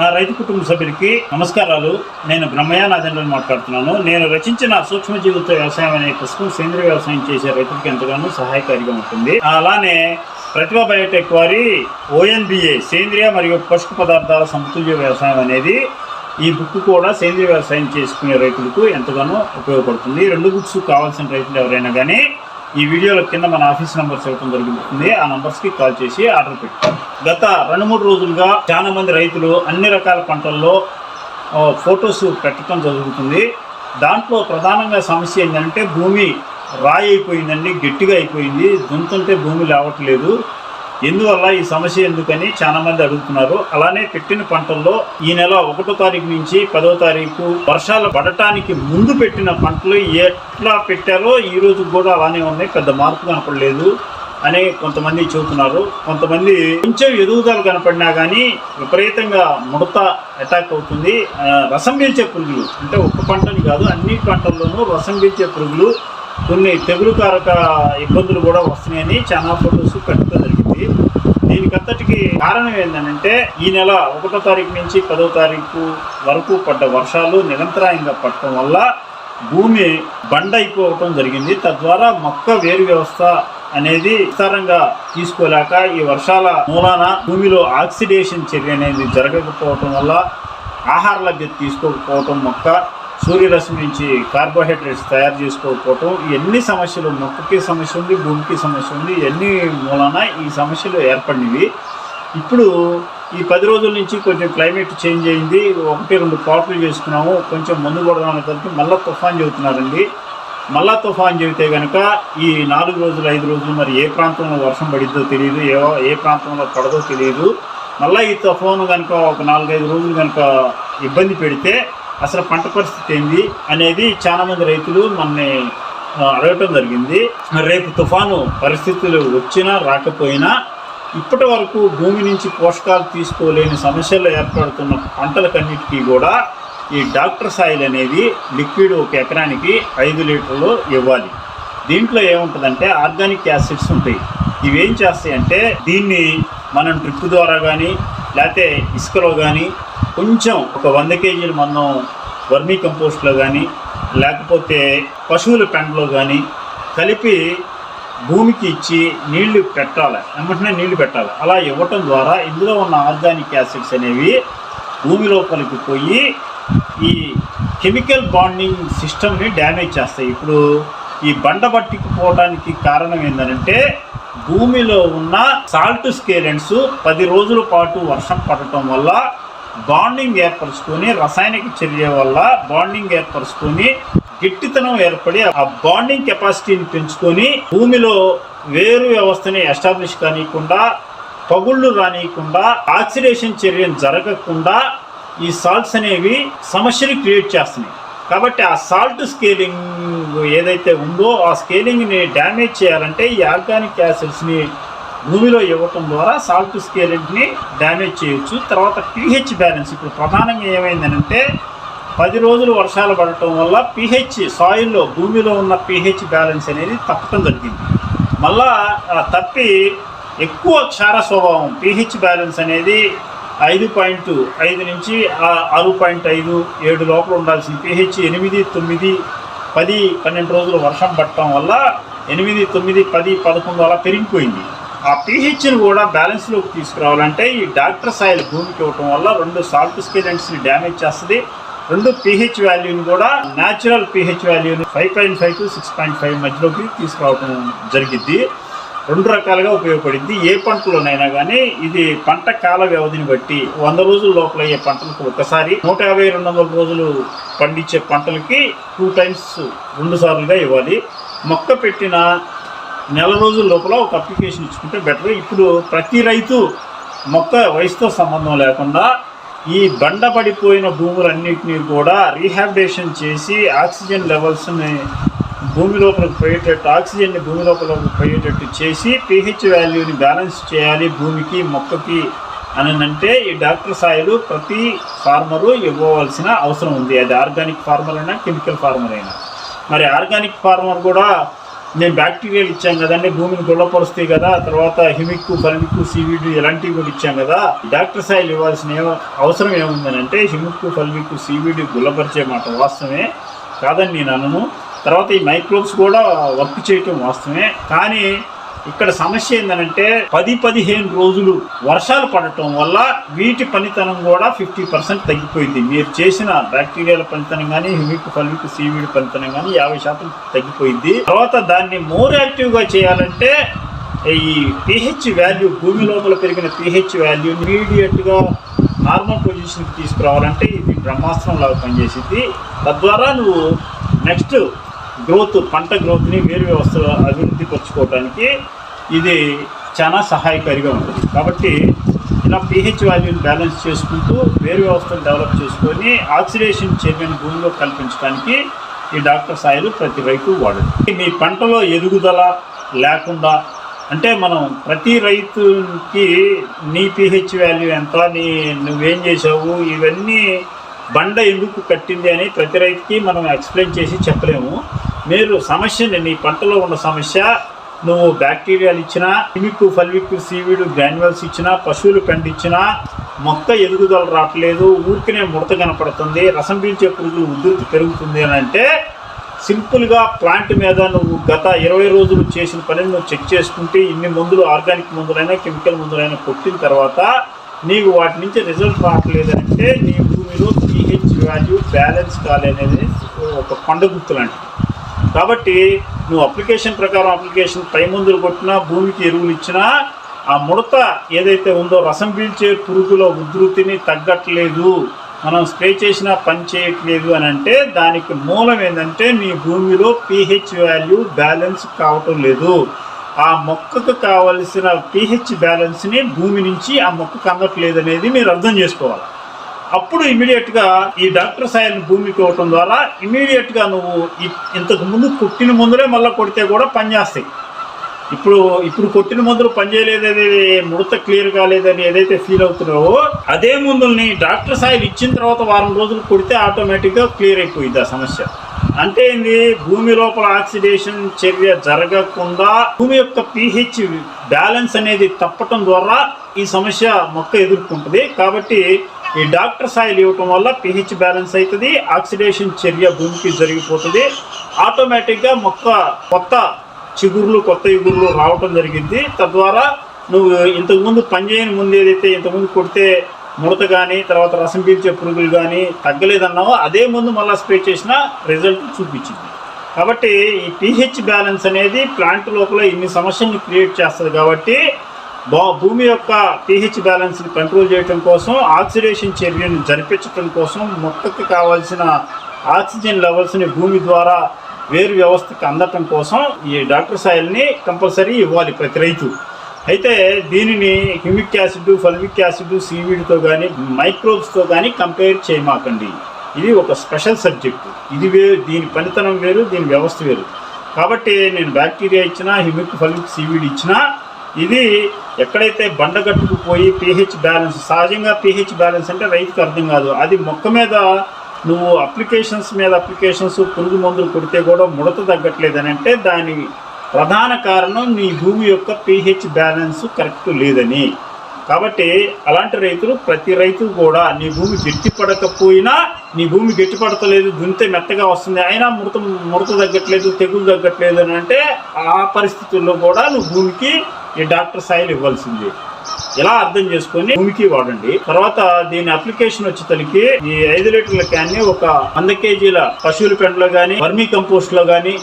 నా రైతు కుటుంబ సభ్యులకి నమస్కారాలు. నేను బ్రహ్మయ్య నాదెండ్రని మాట్లాడుతున్నాను. నేను రచించిన సూక్ష్మ జీవిత వ్యవసాయం అనే పుస్తకం సేంద్రియ వ్యవసాయం చేసే రైతులకు ఎంతగానో సహాయకారిగా ఉంటుంది. అలానే ప్రతిభ బయోటెక్ వారి ఓఎన్బిఏ సేంద్రియ మరియు పోషక పదార్థాల సమతుల్య వ్యవసాయం అనేది ఈ బుక్ కూడా సేంద్రియ వ్యవసాయం చేసుకునే రైతులకు ఎంతగానో ఉపయోగపడుతుంది. ఈ రెండు బుక్స్ కావాల్సిన రైతులు ఎవరైనా కానీ ఈ వీడియోలో కింద మన ఆఫీస్ నెంబర్స్ ఇవ్వడం జరుగుతుంది ఆ నంబర్స్కి కాల్ చేసి ఆర్డర్ పెట్టాం గత రెండు మూడు రోజులుగా చాలా మంది రైతులు అన్ని రకాల పంటల్లో ఫొటోస్ పెట్టడం జరుగుతుంది. దాంట్లో ప్రధానంగా సమస్య ఏంటంటే భూమి రాయి అయిపోయిందండి గట్టిగా అయిపోయింది. దుంతుంటే భూమి లేవట్లేదు. ఎందువల్ల ఈ సమస్య ఎందుకని చాలా మంది అడుగుతున్నారు. అలానే పెట్టిన పంటల్లో ఈ నెల ఒకటో తారీఖు నుంచి పదో తారీఖు వర్షాలు పడటానికి ముందు పెట్టిన పంటలు ఎట్లా పెట్టారో ఈ రోజు కూడా అలానే ఉన్నాయి. పెద్ద మార్పు కనపడలేదు అని కొంతమంది చెబుతున్నారు. కొంతమంది కొంచెం ఎదుగుదల కనపడినా కానీ విపరీతంగా ముడత అటాక్ అవుతుంది. రసం పీల్చే పురుగులు అంటే ఒక్క పంటని కాదు అన్ని పంటల్లోనూ రసం పీల్చే పురుగులు కొన్ని తెగులు కారక ఇబ్బందులు కూడా వస్తున్నాయని చాలా ఫొటోస్ పెట్టడం జరిగింది. దీనికంతటికి కారణం ఏంటంటే ఈ నెల ఒకటో తారీఖు నుంచి పదో తారీఖు వరకు పడ్డ వర్షాలు నిరంతరాయంగా పడటం వల్ల భూమి బండ అయిపోవటం జరిగింది. తద్వారా మొక్క వేరు వ్యవస్థ అనేది విస్తారంగా తీసుకోలేక ఈ వర్షాల మూలాన భూమిలో ఆక్సిడేషన్ చర్య అనేది జరగకపోవటం వల్ల ఆహార లభ్యత తీసుకోకపోవటం మొక్క సూర్యరశ్మి నుంచి కార్బోహైడ్రేట్స్ తయారు చేసుకోకపోవటం ఎన్ని సమస్యలు మొక్కకి సమస్య ఉంది భూమికి సమస్య ఉంది ఎన్ని మూలాన ఈ సమస్యలు ఏర్పడినవి. ఇప్పుడు ఈ పది రోజుల నుంచి కొంచెం క్లైమేట్ చేంజ్ అయింది ఒకటి రెండు పాటలు చేసుకున్నాము కొంచెం ముందు కొడదామని అనేసరికి మళ్ళీ తుఫాన్ చెబుతున్నారండి. మళ్ళా తుఫాన్ చెబితే కనుక ఈ నాలుగు రోజులు ఐదు రోజులు మరి ఏ ప్రాంతంలో వర్షం పడిద్దో తెలియదు ఏ ఏ ప్రాంతంలో పడదో తెలియదు. మళ్ళీ ఈ తుఫాను కనుక ఒక నాలుగైదు రోజులు కనుక ఇబ్బంది పెడితే అసలు పంట పరిస్థితి ఏంది అనేది చాలా మంది రైతులు మనని అడగటం జరిగింది. రేపు తుఫాను పరిస్థితులు వచ్చినా రాకపోయినా ఇప్పటి వరకు భూమి నుంచి పోషకాలు తీసుకోలేని సమస్యలు ఏర్పడుతున్న పంటలకన్నిటికీ కూడా ఈ డాక్టర్ సాయిల్ అనేది లిక్విడ్ ఒక ఎకరానికి ఐదు లీటర్లు ఇవ్వాలి. దీంట్లో ఏముంటుందంటే ఆర్గానిక్ యాసిడ్స్ ఉంటాయి. ఇవి ఏం చేస్తాయంటే దీన్ని మనం డ్రిప్ ద్వారా కానీ లేకపోతే ఇసుకలో కానీ కొంచెం ఒక వంద కేజీలు మనం వర్మీ కంపోస్ట్లో కానీ లేకపోతే పశువుల పెండలో కానీ కలిపి భూమికి ఇచ్చి నీళ్ళు పెట్టాలి. వెంటనే నీళ్ళు పెట్టాలి. అలా ఇవ్వటం ద్వారా ఇందులో ఉన్న ఆర్గానిక్ యాసిడ్స్ అనేవి భూమి లోపలికి పోయి ఈ కెమికల్ బాండింగ్ సిస్టమ్ని డ్యామేజ్ చేస్తాయి. ఇప్పుడు ఈ బండ పట్టుకుపోవడానికి కారణం ఏంటంటే భూమిలో ఉన్న సాల్ట్ స్కేలెంట్స్ పది రోజుల పాటు వర్షం పడటం వల్ల బాండింగ్ ఏర్పరచుకొని రసాయనిక చర్య వల్ల బాండింగ్ ఏర్పరచుకొని గట్టితనం ఏర్పడి ఆ బాండింగ్ కెపాసిటీని పెంచుకొని భూమిలో వేరు వ్యవస్థని ఎస్టాబ్లిష్ కానియకుండా పగుళ్ళు రానియకుండా ఆక్సిడేషన్ చర్య జరగకుండా ఈ సాల్ట్స్ అనేవి సమస్యని క్రియేట్ చేస్తున్నాయి. కాబట్టి ఆ సాల్ట్ స్కేలింగ్ ఏదైతే ఉందో ఆ స్కేలింగ్ని డ్యామేజ్ చేయాలంటే ఈ ఆర్గానిక్ యాసిడ్స్ని భూమిలో ఇవ్వటం ద్వారా సాల్ట్ స్కేలింగ్ని డ్యామేజ్ చేయొచ్చు. తర్వాత పిహెచ్ బ్యాలెన్స్ ఇప్పుడు ప్రధానంగా ఏమైందనంటే పది రోజులు వర్షాలు పడటం వల్ల పిహెచ్ సాయిల్లో భూమిలో ఉన్న పిహెచ్ బ్యాలెన్స్ అనేది తప్పటం జరిగింది. మళ్ళా తప్పి ఎక్కువ క్షార స్వభావం పిహెచ్ బ్యాలెన్స్ అనేది ఐదు పాయింట్ ఐదు నుంచి ఆరు పాయింట్ ఐదు ఏడు లోపల ఉండాల్సిన పిహెచ్ ఎనిమిది తొమ్మిది పది పన్నెండు రోజులు వర్షం పడటం వల్ల ఎనిమిది తొమ్మిది పది పదకొండు అలా పెరిగిపోయింది. ఆ పిహెచ్ని కూడా బ్యాలెన్స్లోకి తీసుకురావాలంటే ఈ డాక్టర్ సాయిల్ భూమికి ఇవ్వటం వల్ల రెండు సాల్ట్ స్కేలెంట్స్ని డ్యామేజ్ చేస్తుంది. రెండు పిహెచ్ వాల్యూని కూడా న్యాచురల్ పిహెచ్ వాల్యూని five point five to six point five మధ్యలోకి తీసుకురావటం జరిగింది రెండు రకాలుగా ఉపయోగపడింది ఏ పంటలోనైనా కానీ ఇది పంట కాల వ్యవధిని బట్టి వంద రోజుల లోపల అయ్యే పంటలకు ఒకసారి నూట యాభై రెండు వందల రోజులు పండించే పంటలకి టూ టైమ్స్ రెండు సార్లుగా ఇవ్వాలి. మొక్క పెట్టిన నెల రోజుల లోపల ఒక అప్లికేషన్ ఇచ్చుకుంటే బెటర్. ఇప్పుడు ప్రతి రైతు మొక్క వయసుతో సంబంధం లేకుండా ఈ బండ పడిపోయిన భూములన్నింటినీ కూడా రీహాబిటేషన్ చేసి ఆక్సిజన్ లెవెల్స్ని భూమి లోపలకు పోయేటట్టు ఆక్సిజన్ని భూమి లోపలకు పోయేటట్టు చేసి పిహెచ్ వాల్యూని బ్యాలెన్స్ చేయాలి భూమికి మొక్కకి అని అంటే ఈ డాక్టర్ సాయిలు ప్రతి ఫార్మరు ఇవ్వవలసిన అవసరం ఉంది. అది ఆర్గానిక్ ఫార్మర్ అయినా కెమికల్ ఫార్మర్ అయినా. మరి ఆర్గానిక్ ఫార్మర్ కూడా నేను బ్యాక్టీరియాలు ఇచ్చాం కదండి భూమిని గుళ్ళపరుస్తాయి కదా తర్వాత హిమిక్ ఫల్మిక్ సివిడి ఇలాంటివి కూడా ఇచ్చాం కదా డాక్టర్ సాయిల్ ఇవ్వాల్సిన అవసరం ఏముందని అంటే హిమిక్ ఫల్మిక్ సివిడి గుల్లపరిచే మాట వాస్తవమే కాదని నేను అనను తర్వాత ఈ మైక్రోబ్స్ కూడా వర్క్ చేయటం వాస్తవమే. కానీ ఇక్కడ సమస్య ఏంటంటే పది పదిహేను రోజులు వర్షాలు పడటం వల్ల వీటి పనితనం కూడా ఫిఫ్టీ పర్సెంట్ తగ్గిపోయింది. మీరు చేసిన బ్యాక్టీరియాల పనితనం కానీ హ్యూమిక్ ఫల్విక్ సీవీడ్ పనితనం కానీ యాభై శాతం తగ్గిపోయింది. తర్వాత దాన్ని మోర్ యాక్టివ్గా చేయాలంటే ఈ పిహెచ్ వాల్యూ భూమి లోపల పెరిగిన పిహెచ్ వాల్యూ ఇమీడియట్గా నార్మల్ పొజిషన్కి తీసుకురావాలంటే ఇది బ్రహ్మాస్త్రం లాగా పనిచేసింది తద్వారా నువ్వు నెక్స్ట్ గ్రోత్ పంట గ్రోత్ని వేరు వ్యవస్థలో అభివృద్ధి పరచుకోవడానికి ఇది చాలా సహాయకారిగా ఉంటుంది. కాబట్టి ఇలా పీహెచ్ వాల్యూని బ్యాలెన్స్ చేసుకుంటూ వేరు వ్యవస్థను డెవలప్ చేసుకొని ఆక్సిడేషన్ చర్యను భూమిలో కల్పించడానికి ఈ డాక్టర్ సాయిలు ప్రతి రైతు వాడండి మీ పంటలో ఎదుగుదల లేకుండా అంటే మనం ప్రతి రైతుకి నీ పిహెచ్ వాల్యూ ఎంత నీ నువ్వేం చేసావు ఇవన్నీ బండ ఎందుకు కట్టింది అని ప్రతి రైతుకి మనం ఎక్స్ప్లెయిన్ చేసి చెప్పలేము. మీరు సమస్యని నీ పంటలో ఉన్న సమస్య నువ్వు బ్యాక్టీరియాలు ఇచ్చినా కిమిక్ ఫల్విక్ సీవీడ్ గ్రాన్యువల్స్ ఇచ్చినా పశువులు పెండిచ్చినా మొక్క ఎదుగుదల రావట్లేదు ఊరికనే ముడత కనపడుతుంది రసం పీల్చే పురుగులు ఉధృతి పెరుగుతుంది అని అంటే సింపుల్గా ప్లాంట్ మీద నువ్వు గత ఇరవై రోజులు చేసిన పనిని నువ్వు చెక్ చేసుకుంటే ఇన్ని మందులు ఆర్గానిక్ మందులైనా కెమికల్ మందులైనా కొట్టిన తర్వాత నీకు వాటి నుంచి రిజల్ట్ రావట్లేదు అంటే నీ భూమిలో పిహెచ్ వాల్యూ బ్యాలెన్స్ కాలేదనేది ఒక కొండ గుర్తు లాంటిది. కాబట్టి నువ్వు అప్లికేషన్ ప్రకారం అప్లికేషన్ పై ముందులు కొట్టినా భూమికి ఎరువులు ఇచ్చినా ఆ ముడత ఏదైతే ఉందో రసం పీల్చే పురుగుల ఉధృతిని తగ్గట్లేదు. మనం స్ప్రే చేసినా పని చేయట్లేదు అని అంటే దానికి మూలం ఏంటంటే నీ భూమిలో పిహెచ్ వాల్యూ బ్యాలెన్స్ కావటం లేదు. ఆ మొక్కకు కావలసిన పీహెచ్ బ్యాలెన్స్ని భూమి నుంచి ఆ మొక్కకు అందట్లేదు అనేది మీరు అర్థం చేసుకోవాలి. అప్పుడు ఇమీడియట్గా ఈ డాక్టర్ సాయిల్ని భూమికి ఇవ్వటం ద్వారా ఇమీడియట్గా నువ్వు ఇంతకు ముందు కొట్టిన ముందులే మళ్ళీ కొడితే కూడా పనిచేస్తాయి ఇప్పుడు ఇప్పుడు కొట్టిన మందులు పనిచేయలేదని ముడత క్లియర్ కాలేదని ఏదైతే ఫీల్ అవుతున్నావో అదే మందుల్ని డాక్టర్ సాయిల్ ఇచ్చిన తర్వాత వారం రోజులు కొడితే ఆటోమేటిక్గా క్లియర్ అయిపోయింది ఆ సమస్య. అంటే ఏంది? భూమి లోపల ఆక్సిడేషన్ చర్య జరగకుండా భూమి యొక్క పీహెచ్ బ్యాలెన్స్ అనేది తప్పటం ద్వారా ఈ సమస్య మొక్క ఎదుర్కొంటుంది. కాబట్టి ఈ డాక్టర్ సాయిల్ ఇవ్వటం వల్ల పిహెచ్ బ్యాలెన్స్ అవుతుంది ఆక్సిడేషన్ చర్య భూమికి జరిగిపోతుంది. ఆటోమేటిక్గా మొక్క కొత్త చిగుర్లు కొత్త ఇగుర్లు రావటం జరిగింది. తద్వారా నువ్వు ఇంతకుముందు పనిచేయని ముందు ఏదైతే ఇంతకుముందు కొడితే ముడత కానీ తర్వాత రసం పీల్చే పురుగులు కానీ తగ్గలేదన్నావో అదే ముందు మళ్ళీ స్ప్రే చేసిన రిజల్ట్ చూపించింది. కాబట్టి ఈ పిహెచ్ బ్యాలెన్స్ అనేది ప్లాంట్ లోపల ఇన్ని సమస్యలను క్రియేట్ చేస్తుంది కాబట్టి బా భూమి యొక్క పిహెచ్ బ్యాలెన్స్ని కంట్రోల్ చేయటం కోసం ఆక్సిడేషన్ చర్యను జరిపించటం కోసం మొక్కకి కావాల్సిన ఆక్సిజన్ లెవెల్స్ని భూమి ద్వారా వేరు వ్యవస్థకి అందటం కోసం ఈ డాక్టర్ సాయిల్ని కంపల్సరీ ఇవ్వాలి ప్రతి రైతు. అయితే దీనిని హ్యూమిక్ యాసిడ్ ఫల్విక్ యాసిడ్ సీవీడ్తో కానీ మైక్రోబ్స్తో కానీ కంపేర్ చేయమాకండి. ఇది ఒక స్పెషల్ సబ్జెక్టు. ఇది వేరు దీని పనితనం వేరు దీని వ్యవస్థ వేరు. కాబట్టి నేను బ్యాక్టీరియా ఇచ్చినా హ్యూమిక్ ఫల్విక్ సీవీడ్ ఇచ్చినా ఇది ఎక్కడైతే బండగట్టుకు పోయి పీహెచ్ బ్యాలెన్స్ సహజంగా పీహెచ్ బ్యాలెన్స్ అంటే రైతుకు అర్థం కాదు. అది మొక్క మీద నువ్వు అప్లికేషన్స్ మీద అప్లికేషన్స్ పురుగు మందులు కొడితే కూడా ముడత తగ్గట్లేదు అని అంటే దాని ప్రధాన కారణం నీ భూమి యొక్క పీహెచ్ బ్యాలెన్స్ కరెక్ట్ లేదని. కాబట్టి అలాంటి రైతులు ప్రతి రైతు కూడా నీ భూమి గట్టి పడకపోయినా నీ భూమి గట్టి పడతలేదు దున్నితే మెత్తగా వస్తుంది అయినా ముడత ముడత తగ్గట్లేదు తెగులు తగ్గట్లేదు అని అంటే ఆ పరిస్థితుల్లో కూడా నువ్వు భూమికి ఈ డాక్టర్ సాయిల్ ఇవ్వాల్సింది. ఇలా అర్థం చేసుకొని భూమికి వాడండి. తర్వాత దీని అప్లికేషన్ వచ్చేసరికి ఈ ఐదు లీటర్ల క్యాన్ని ఒక వంద కేజీల పశువుల పెంటలో కానీ వర్మీ కంపోస్ట్లో కానీ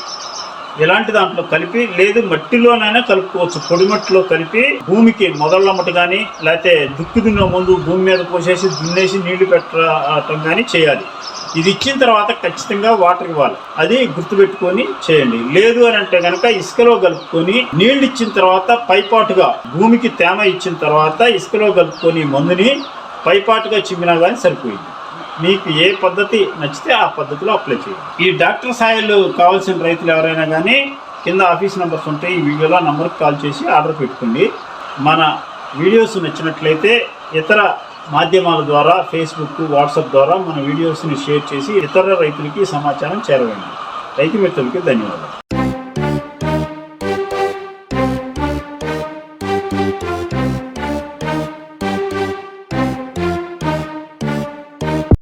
ఎలాంటి దాంట్లో కలిపి లేదు మట్టిలోనైనా కలుపుకోవచ్చు. పొడి మట్టిలో కలిపి భూమికి మొదలమ్మట కానీ లేకపోతే దుక్కి దున్న ముందు భూమి మీద పోసేసి దున్నేసి నీళ్ళు పెట్టడం కానీ చేయాలి. ఇది ఇచ్చిన తర్వాత ఖచ్చితంగా వాటర్ ఇవ్వాలి. అది గుర్తుపెట్టుకొని చేయండి. లేదు అని అంటే కనుక ఇసుకలో కలుపుకొని నీళ్ళు ఇచ్చిన తర్వాత పైపాటుగా భూమికి తేమ ఇచ్చిన తర్వాత ఇసుకలో కలుపుకొని మందుని పైపాటుగా చిమ్మినా కానీ సరిపోయింది. మీకు ఏ పద్ధతి నచ్చితే ఆ పద్ధతిలో అప్లై చేయండి. ఈ డాక్టర్ సాయిలు కావాల్సిన రైతులు ఎవరైనా కానీ కింద ఆఫీస్ నెంబర్స్ ఉంటాయి ఈ వీడియోలో నంబర్కి కాల్ చేసి ఆర్డర్ పెట్టుకోండి. మన వీడియోస్ నచ్చినట్లయితే ఇతర మాధ్యమాల ద్వారా ఫేస్బుక్ వాట్సాప్ ద్వారా మన వీడియోస్ని షేర్ చేసి ఇతర రైతులకి సమాచారం చేరవండి రైతు మిత్రులకి ధన్యవాదాలు.